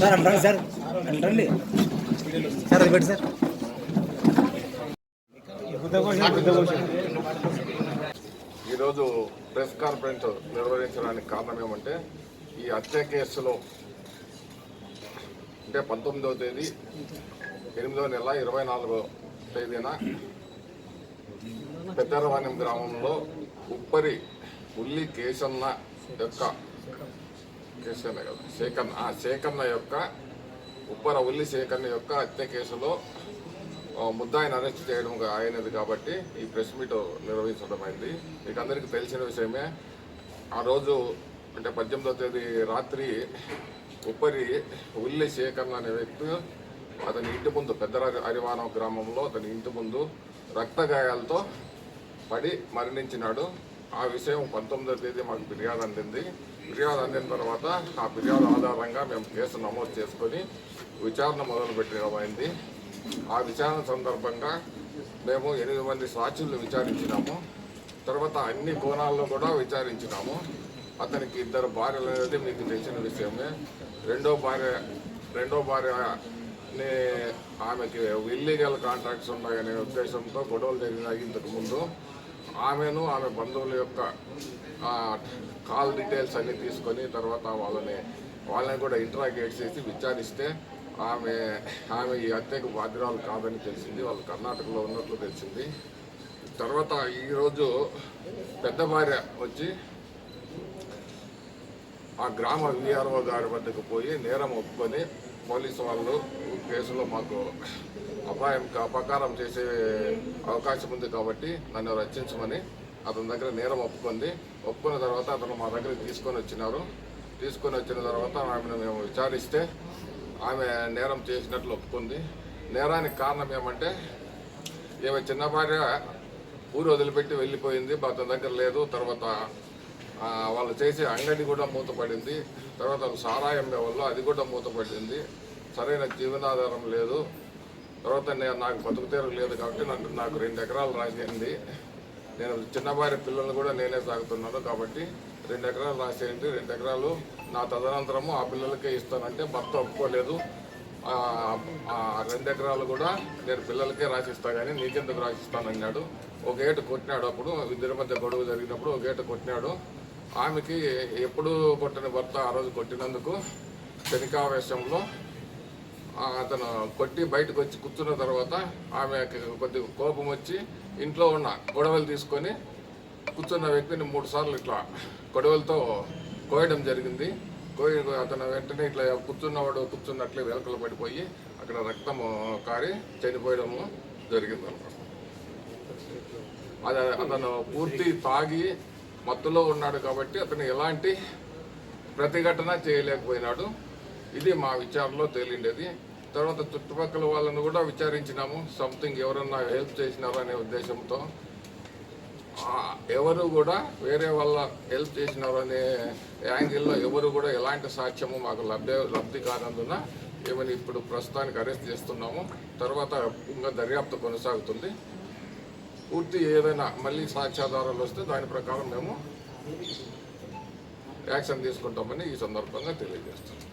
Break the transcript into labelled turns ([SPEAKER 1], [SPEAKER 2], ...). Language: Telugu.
[SPEAKER 1] సార్ రండి సార్. రండి. సార్ అది పెట్టి సార్.
[SPEAKER 2] ఈరోజు ప్రెస్ కాన్ఫరెన్స్ నిర్వహించడానికి కారణం ఏమంటే ఈ హత్య కేసులో అంటే పంతొమ్మిదవ తేదీ ఎనిమిదవ నెల ఇరవై నాలుగో తేదీన పెద్దరవాణ్యం గ్రామంలో ఉప్పరి ఉల్లి కేసన్న యొక్క కేసన్న కదా శేఖన్న ఆ శేఖన్న యొక్క ఉప్పర ఉల్లి సేకన్న యొక్క హత్య కేసులో ముద్దాయిని అరెస్ట్ చేయడం అయినది కాబట్టి ఈ ప్రెస్ మీట్ నిర్వహించడం అయింది. మీకు అందరికీ తెలిసిన విషయమే ఆ రోజు అంటే పద్దెనిమిదో తేదీ రాత్రి ఉప్పరి ఉల్లి శేఖర్ అనే వ్యక్తి అతని ఇంటి ముందు పెద్ద హరివానం గ్రామంలో అతని ఇంటి ముందు రక్తగాయాలతో పడి మరణించినాడు. ఆ విషయం పంతొమ్మిదవ తేదీ మాకు ఫిర్యాదు అందింది. ఫిర్యాదు అందిన తర్వాత ఆ ఫిర్యాదు ఆధారంగా మేము కేసు నమోదు చేసుకొని విచారణ మొదలుపెట్టడమైంది ఆ విచారణ సందర్భంగా మేము ఎనిమిది మంది సాక్షులను విచారించినాము. తర్వాత అన్ని కోణాల్లో కూడా విచారించినాము. అతనికి ఇద్దరు భార్యలు అనేది మీకు తెలిసిన విషయమే. రెండో భార్య రెండో భార్యని ఆమెకి ఇల్లీగల్ కాంట్రాక్ట్స్ ఉన్నాయనే ఉద్దేశంతో గొడవలు జరిగినాయి ఇంతకుముందు ఆమెను ఆమె బంధువుల యొక్క కాల్ డీటెయిల్స్ అన్ని తీసుకొని తర్వాత వాళ్ళని వాళ్ళని కూడా ఇంటరాగేట్ చేసి విచారిస్తే ఆమె ఆమె ఈ హత్యకు బాధ్యురాలు కాదని తెలిసింది వాళ్ళు కర్ణాటకలో ఉన్నట్లు తెలిసింది. తర్వాత ఈరోజు పెద్ద భార్య వచ్చి ఆ గ్రామ విఆర్ఓ గారి వద్దకు పోయి నేరం ఒప్పుకొని పోలీసు వాళ్ళు కేసులో మాకు అపాయం అపకారం చేసే అవకాశం ఉంది కాబట్టి నన్ను రక్షించమని అతని దగ్గర నేరం ఒప్పుకుంది. ఒప్పుకున్న తర్వాత అతను మా దగ్గర తీసుకొని వచ్చినారు. తీసుకొని వచ్చిన తర్వాత ఆమెను మేము విచారిస్తే ఆమె నేరం చేసినట్లు ఒప్పుకుంది. నేరానికి కారణం ఏమంటే ఈమె చిన్న భార్య ఊరు వదిలిపెట్టి వెళ్ళిపోయింది అతని దగ్గర లేదు. తర్వాత వాళ్ళు చేసే అంగడి కూడా మూతపడింది. తర్వాత సారాయం వల్ల వాళ్ళు అది కూడా మూతపడింది. సరైన జీవనాధారం లేదు. తర్వాత నేను నాకు బతుకు లేదు కాబట్టి నాకు రెండు ఎకరాలు రాసేయండి. నేను చిన్నబారి పిల్లలు కూడా నేనే సాగుతున్నాను కాబట్టి రెండు ఎకరాలు రాసేయండి. రెండు ఎకరాలు నా తదనంతరము ఆ పిల్లలకే ఇస్తానంటే భర్త ఒప్పుకోలేదు. రెండు ఎకరాలు కూడా నేను పిల్లలకే రాసిస్తా కానీ నీకెందుకు రాసిస్తానన్నాడు. ఒక ఏటు కొట్టినాడు అప్పుడు ఇద్దరి మధ్య గొడవ జరిగినప్పుడు ఒక ఏటు కొట్టినాడు. ఆమెకి ఎప్పుడు కొట్టిన భర్త ఆ రోజు కొట్టినందుకు శనికావేశంలో అతను కొట్టి బయటకు వచ్చి కూర్చున్న తర్వాత ఆమెకి కొద్ది కోపం వచ్చి ఇంట్లో ఉన్న గొడవలు తీసుకొని కూర్చున్న వ్యక్తిని మూడు సార్లు ఇట్లా గొడవలతో కోయడం జరిగింది. కోయి అతను వెంటనే ఇట్లా కూర్చున్నవాడు కూర్చున్నట్లే వెలకలు పడిపోయి అక్కడ రక్తము కారి చనిపోయడము జరిగింది అనమాట అది అతను పూర్తి తాగి మత్తులో ఉన్నాడు కాబట్టి అతను ఎలాంటి ప్రతిఘటన చేయలేకపోయినాడు. ఇది మా విచారణలో తేలిండేది. తర్వాత చుట్టుపక్కల వాళ్ళను కూడా విచారించినాము. సంథింగ్ ఎవరన్నా హెల్ప్ చేసినారా అనే ఉద్దేశంతో. ఎవరు కూడా వేరే వాళ్ళ హెల్ప్ చేసినారు అనే యాంగిల్లో ఎవరు కూడా ఎలాంటి సాక్ష్యము మాకు లబ్ధి లబ్ధి కానందున ఏమని ఇప్పుడు ప్రస్తుతానికి అరెస్ట్ చేస్తున్నాము. తర్వాత ఇంకా దర్యాప్తు కొనసాగుతుంది. పూర్తి ఏదైనా మళ్ళీ సాక్ష్యాధారాలు వస్తే దాని ప్రకారం మేము యాక్షన్ తీసుకుంటామని ఈ సందర్భంగా తెలియజేస్తున్నాం.